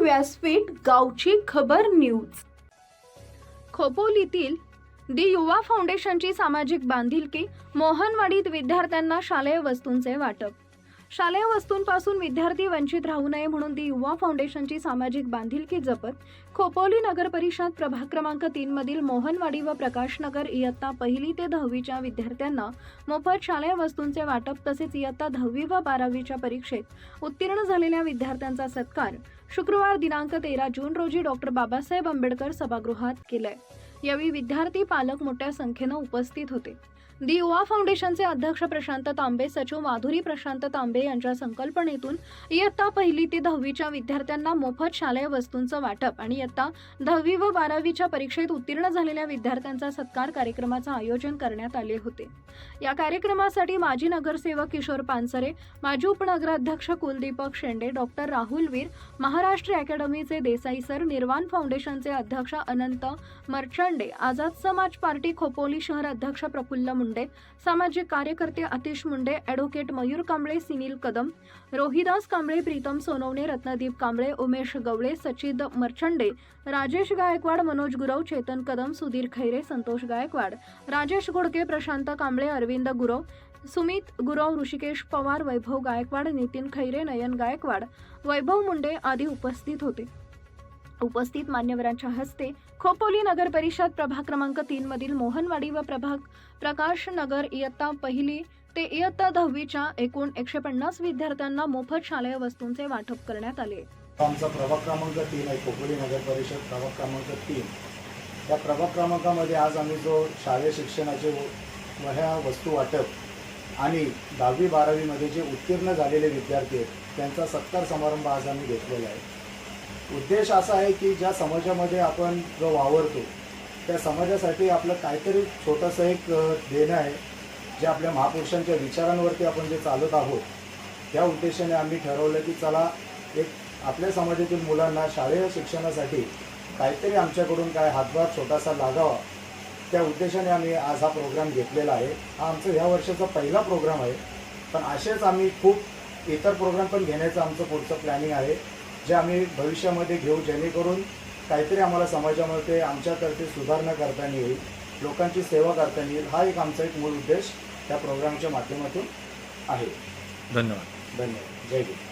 व्यासपीठ गावची खबर न्यूज. खोपोलीतील दी युवा फाउंडेशनची सामाजिक बांधिलकी मोहनवाडीत विद्यार्थ्यांना शालेय वस्तूंचे वाटप. शालेय वस्तूंपासून विद्यार्थी वंचित राहू नये म्हणून दी युवा फाउंडेशनची सामाजिक बांधिलकी जपत खोपोली नगर परिषद प्रभाग क्रमांक तीन मधील मोहनवाडी व प्रकाशनगर इयत्ता पहिली ते दहावीच्या विद्यार्थ्यांना मोफत शालेय वस्तूंचे वाटप तसेच इयत्ता दहावी व बारावीच्या परीक्षेत उत्तीर्ण झालेल्या विद्यार्थ्यांचा सत्कार शुक्रवार दिनांक तेरा जून रोजी डॉक्टर बाबासाहेब आंबेडकर सभागृहात केलंय. यावेळी विद्यार्थी पालक मोठ्या संख्येनं उपस्थित होते. दि युवा फाउंडेशनचे अध्यक्ष प्रशांत तांबे सचिव माधुरी प्रशांत तांबे यांच्या संकल्पनेतून इयत्ता पहिली ते दहावीच्या विद्यार्थ्यांना मोफत शालेय वस्तूंचं वाटप आणि इयत्ता दहावी व बारावीच्या परीक्षेत उत्तीर्ण झालेल्या विद्यार्थ्यांचा सत्कार कार्यक्रमाचं आयोजन करण्यात आले होते. या कार्यक्रमासाठी माजी नगरसेवक किशोर पानसरे माजी उपनगराध्यक्ष कुलदीपक शेंडे डॉक्टर राहुल वीर महाराष्ट्र अकॅडमीचे देसाई सर निर्वाण फाउंडेशनचे अध्यक्ष अनंत मर्चंडे आझाद समाज पार्टी खोपोली शहर अध्यक्ष प्रफुल्ल मुंडे सामाजिक कार्यकर्ते अतिश मुंडे ॲडव्होकेट मयूर कांबळे सिनील कदम रोहिदास कांबळे प्रीतम सोनवणे रत्नदीप कांबळे उमेश गवळे सचिद मर्चंडे राजेश गायकवाड मनोज गुरव चेतन कदम सुधीर खैरे संतोष गायकवाड राजेश घोडके प्रशांत कांबळे अरविंद गुरव सुमित गुरव ऋषिकेश पवार वैभव गायकवाड नितीन खैरे नयन गायकवाड वैभव मुंडे आदी उपस्थित होते. उपस्थित मान्यवरांच्या हस्ते खोपोली नगर परिषद प्रभाग क्रमांक तीन मधील मोहनवाडी व प्रभाग प्रकाश नगर इयत्ता पहिली ते इयत्ता दहावीच्या एकूण एकशे पन्नास विद्यार्थ्यांना मोफत शालेय वस्तूंचे वाटप करण्यात आले. आमचा प्रभाग क्रमांक तीन आहे खोपोली नगर परिषद प्रभाग क्रमांक तीन. त्या प्रभाग क्रमांकामध्ये आज आम्ही जो शालेय शिक्षणाचे वह्या वस्तू वाटप आणि दहावी बारावीमध्ये जे उत्तीर्ण झालेले विद्यार्थी आहेत त्यांचा सत्कार समारंभ आज आम्ही घेतलेला आहे. उद्देश असा आहे की ज्या समाजामध्ये आपण जो वावरतो त्या समाजासाठी आपलं काहीतरी छोटंसं एक देणं आहे. जे आपल्या महापुरुषांच्या विचारांवरती आपण जे चालत आहोत त्या उद्देशाने आम्ही ठरवलं की चला एक आपल्या समाजातील मुलांना शालेय शिक्षणासाठी काहीतरी आमच्याकडून काय हातभार छोटासा लागावा त्या उद्देशाने आम्ही आज हा प्रोग्राम घेतलेला आहे. हा आमचा ह्या वर्षाचा पहिला प्रोग्राम आहे. पण असेच आम्ही खूप इतर प्रोग्राम पण घेण्याचं आमचं पुढचं प्लॅनिंग आहे. जे आम्ही भविष्यामध्ये घेऊ जेणेकरून काहीतरी आम्हाला समाजामध्ये आमच्यातर्फे सुधारणा करता येईल लोकांची सेवा करता येईल हा एक आमचा एक मूळ उद्देश त्या प्रोग्रामच्या माध्यमातून आहे. धन्यवाद. धन्यवाद. जय हिंद.